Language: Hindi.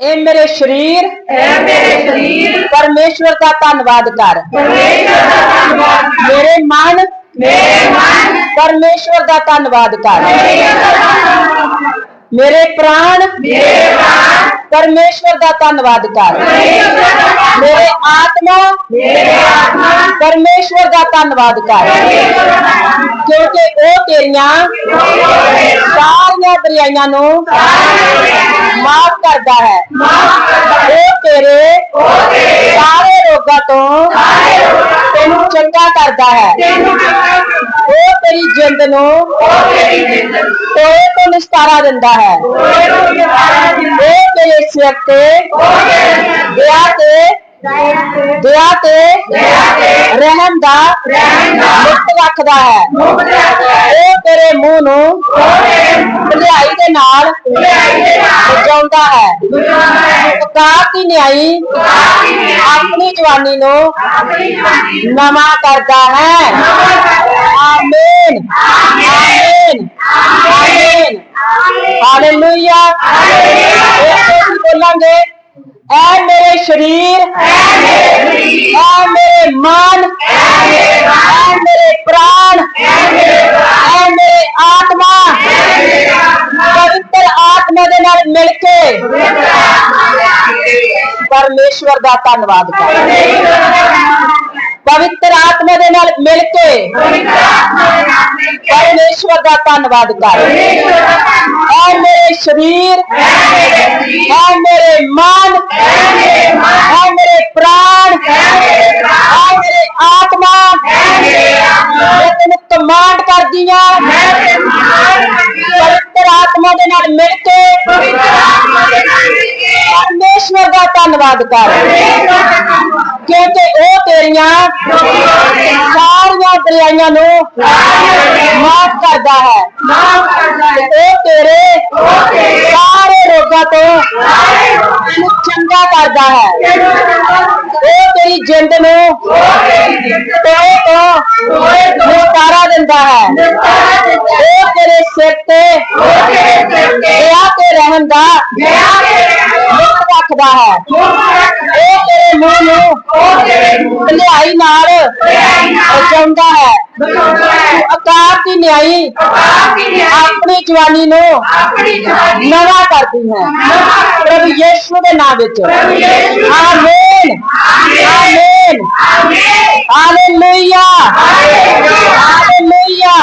ए मेरे शरीर परमेश्वर का धन्यवाद कर। परमेश्वर मेरे मन परमेश्वर का धन्यवाद कर। मेरे प्राण परमेश्वर का धन्यवाद कर। मेरे आत्मा मेरे आत्मा परमेश्वर का धन्यवाद कर। क्योंकि वो तेरिया ਆਤਮਾ ਪਰਮੇਸ਼ਵਰ ਦਾ ਧੰਨਵਾਦ ਕਰ ਪਰਮੇਸ਼ਰ ਦਾ ਧੰਨਵਾਦ ਕਿਉਂਕਿ ਉਹ ਤੇਰੀਆਂ ਸਾਰੀਆਂ ਬੁਰਾਈਆਂ ਨੂੰ ਮਾਫ ਕਰਦਾ ਹੈ ਉਹ ਤੇਰੇ ਸਾਰੇ ਰੋਗਾਂ ਤੋਂ ਤੈਨੂੰ ਚੰਗਾ ਕਰਦਾ ਹੈ ਉਹ ਤੇਰੀ ਜਿੰਦ ਨੂੰ ਟੋਏ ਤੋਂ ਨਿਸਤਾਰਾ ਦਿੰਦਾ ਹੈ ਉਹ ਤੇਰੇ ਸਿਰ ਤੇ ਦਇਆ ਤੇ ਦਇਆ ਤੇ ਰਹਿਮ ਦਾ ਮੁਕਤ ਰੱਖਦਾ ਹੈ ਉਹ ਤੇਰੇ ਮੂੰਹ ਨੂੰ ਭਲਾਈ ਦੇ ਨਾਲ ਸਜਾਉਂਦਾ ਹੈ ਉਤਾਰ ਦੀ ਨਿਆਈ ਆਪਣੀ ਜਵਾਨੀ ਨੂੰ ਨਵਾਂ ਕਰਦਾ ਹੈ ਆਮੀਨ ਆਮੀਨ ਆਮੀਨ ਹਾਲੇਲੂਇਆ ਇਹ ਬੋਲਾਂਗੇ ਐ ਮੇਰੇ ਸਰੀਰ ਐ ਮੇਰੇ ਮਨ ਐ ਮੇਰੇ ਪ੍ਰਾਣ ਐ ਮੇਰੇ ਆਤਮਾ ਪਵਿੱਤਰ ਆਤਮਾ ਦੇ ਨਾਲ ਮਿਲ ਕੇ ਪਰਮੇਸ਼ਵਰ ਦਾ ਧੰਨਵਾਦ ਕਰ ਪਵਿੱਤਰ ਆਤਮਾ ਦੇ ਨਾਲ ਮਿਲ ਕੇ ਪਰਮੇਸ਼ਵਰ ਦਾ ਧੰਨਵਾਦ ਕਰ ਐ ਮੇਰੇ ਸਰੀਰ ਐ ਮੇਰੇ है मेरे मन है मेरे प्राण है मेरे आत्मा। मैं तेन कमांड कर दी हाँ पवित्र आत्मा के मिल के परमेश्वर का धन्यवाद कर। क्योंकि वह तेरिया सारिया दरियाइया माफ़ करता है। वो तेरे ਤੋਂ ਤੈਨੂੰ ਚੰਗਾ ਕਰਦਾ ਹੈ ਉਹ ਤੇਰੀ ਜਿੰਦ ਨੂੰ ਟੋਏ ਤੋਂ ਨਿਤਾਰਾ ਦਿੰਦਾ ਹੈ ਉਹ ਤੇਰੇ ਸਿਰ ਤੇ ਦਇਆ ਤੇ ਰਹਿਣ ਦਾ ਮੁਕਤ ਰੱਖਦਾ ਹੈ ਉਹ ਤੇਰੇ ਮੂੰਹ ਨੂੰ ਭਲਾਈ ਨਾਲ ਸਜਾਉਂਦਾ ਹੈ ਆਕਾਰ ਦੀ ਨਿਆਈ ਆਪਣੀ ਜਵਾਨੀ ਨੂੰ ਨਵਾਂ ਕਰਦੀ ਹੈ ਪ੍ਰਭੂ ਯੀਸ਼ੂ ਦੇ ਨਾਮ ਵਿੱਚ ਆਮੀਨ ਆਮੀਨ ਹਾਲੇਲੂਇਆ ਹਾਲੇਲੂਇਆ